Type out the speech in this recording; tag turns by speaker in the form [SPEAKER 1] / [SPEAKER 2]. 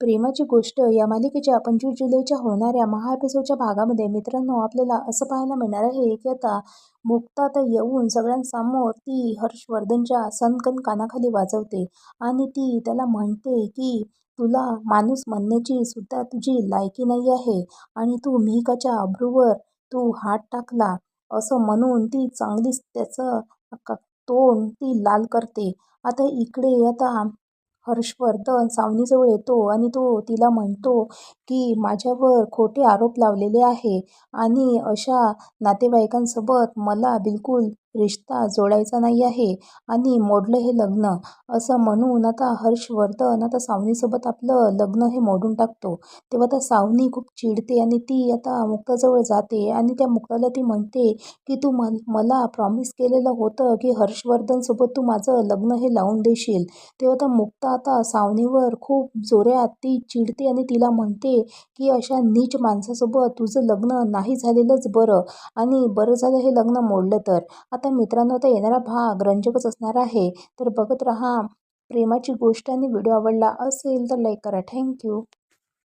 [SPEAKER 1] प्रेमाची गोष्ट या मालिकेच्या पंचवीस जुलैच्या होणाऱ्या महा एपिसोडच्या भागामध्ये मित्रांनो आपल्याला असं पाहायला मिळणार आहे की आता मुक्ता आता येऊन सगळ्यांसमोर ती हर्षवर्धनच्या सनकन कानाखाली वाजवते आणि ती त्याला म्हणते की तुला माणूस म्हणण्याची सुद्धा तुझी लायकी नाही आहे आणि तू मिहिकाच्या अब्रूवर तू हात टाकला असं म्हणून ती चांगलीच त्याचं तोंड ती लाल करते. आता इकडे आता हर्षवर्धन सावनीजवळ येतो आणि तो तिला म्हणतो की माझ्यावर खोटे आरोप लावलेले आहे आणि अशा नातेवाईकांसोबत मला बिलकुल रिश्ता जोडायचा नाही आहे आणि मोडलं हे लग्न असं म्हणून आता हर्षवर्धन आता सावनीसोबत आपलं लग्न हे मोडून टाकतो. तेव्हा आता सावनी खूप चिडते आणि ती आता मुक्ताजवळ जाते आणि त्या मुक्ताला ती म्हणते की तू मला प्रॉमिस केलेलं होतं की हर्षवर्धनसोबत तू माझं लग्न हे लावून देशील. तेव्हा आता मुक्ता आता सावनीवर खूप जोऱ्यात ती चिडते आणि तिला म्हणते की अशा नीच माणसासोबत तुझं लग्न नाही झालेलंच बरं आणि बरं झालं हे लग्न मोडलं तर. आता मित्रांनो आता येणारा भाग रंजकच असणार आहे तर बघत राहा प्रेमाची गोष्ट आणि व्हिडिओ आवडला असेल तर लाईक करा. थँक्यू.